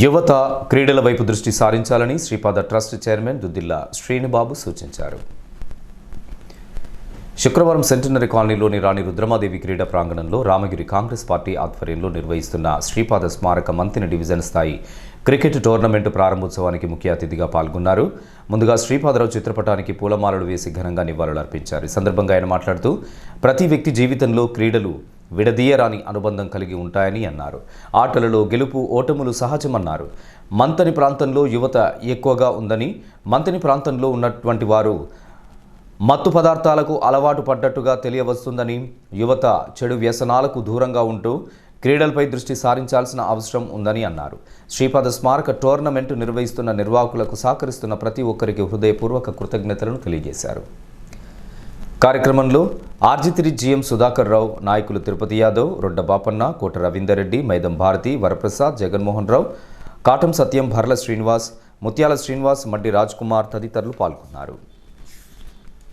యువత క్రీడల వైపు దృష్టి సారించాలని శ్రీపాద ట్రస్ట్ చైర్మన్ దుద్దిల్లా శ్రీనిబాబు సూచించారు. శుక్రవారం సెంటనరీ కాలనీలోని రాణి రుద్రమాదేవి క్రీడా ప్రాంగణంలో రామగిరి కాంగ్రెస్ పార్టీ ఆధ్వర్యంలో నిర్వహిస్తున్న శ్రీపాద స్మారక మంతిని డివిజన్ స్థాయి క్రికెట్ టోర్నమెంటు ప్రారంభోత్సవానికి ముఖ్య అతిథిగా పాల్గొన్నారు. ముందుగా శ్రీపాదరావు చిత్రపటానికి పూలమాలలు వేసి ఘనంగా నివాళులర్పించారు. ఈ సందర్భంగా ఆయన మాట్లాడుతూ ప్రతి వ్యక్తి జీవితంలో క్రీడలు విడదీయరాని అనుబంధం కలిగి ఉంటాయని అన్నారు. ఆటలలో గెలుపు ఓటములు సహజమన్నారు. మంతని ప్రాంతంలో యువత ఎక్కువగా ఉందని మంతని ప్రాంతంలో ఉన్నటువంటి వారు మత్తు పదార్థాలకు అలవాటు పడ్డట్టుగా తెలియవస్తుందని యువత చెడు వ్యసనాలకు దూరంగా ఉంటూ క్రీడలపై దృష్టి సారించాల్సిన అవసరం ఉందని అన్నారు. శ్రీపాద స్మారక టోర్నమెంటు నిర్వహిస్తున్న నిర్వాహకులకు సహకరిస్తున్న ప్రతి ఒక్కరికి హృదయపూర్వక కృతజ్ఞతలను తెలియజేశారు. కార్యక్రమంలో ఆర్జితిరి జిఎం సుధాకర్ రావు నాయకులు తిరుపతి యాదవ్ రొడ్డ బాపన్న కోట రవీందర్ రెడ్డి మైదం భారతి వరప్రసాద్ జగన్మోహన్ రావు కాటం సత్యం భర్ల శ్రీనివాస్ ముత్యాల శ్రీనివాస్ మడ్డి రాజ్ కుమార్ తదితరులు పాల్గొన్నారు.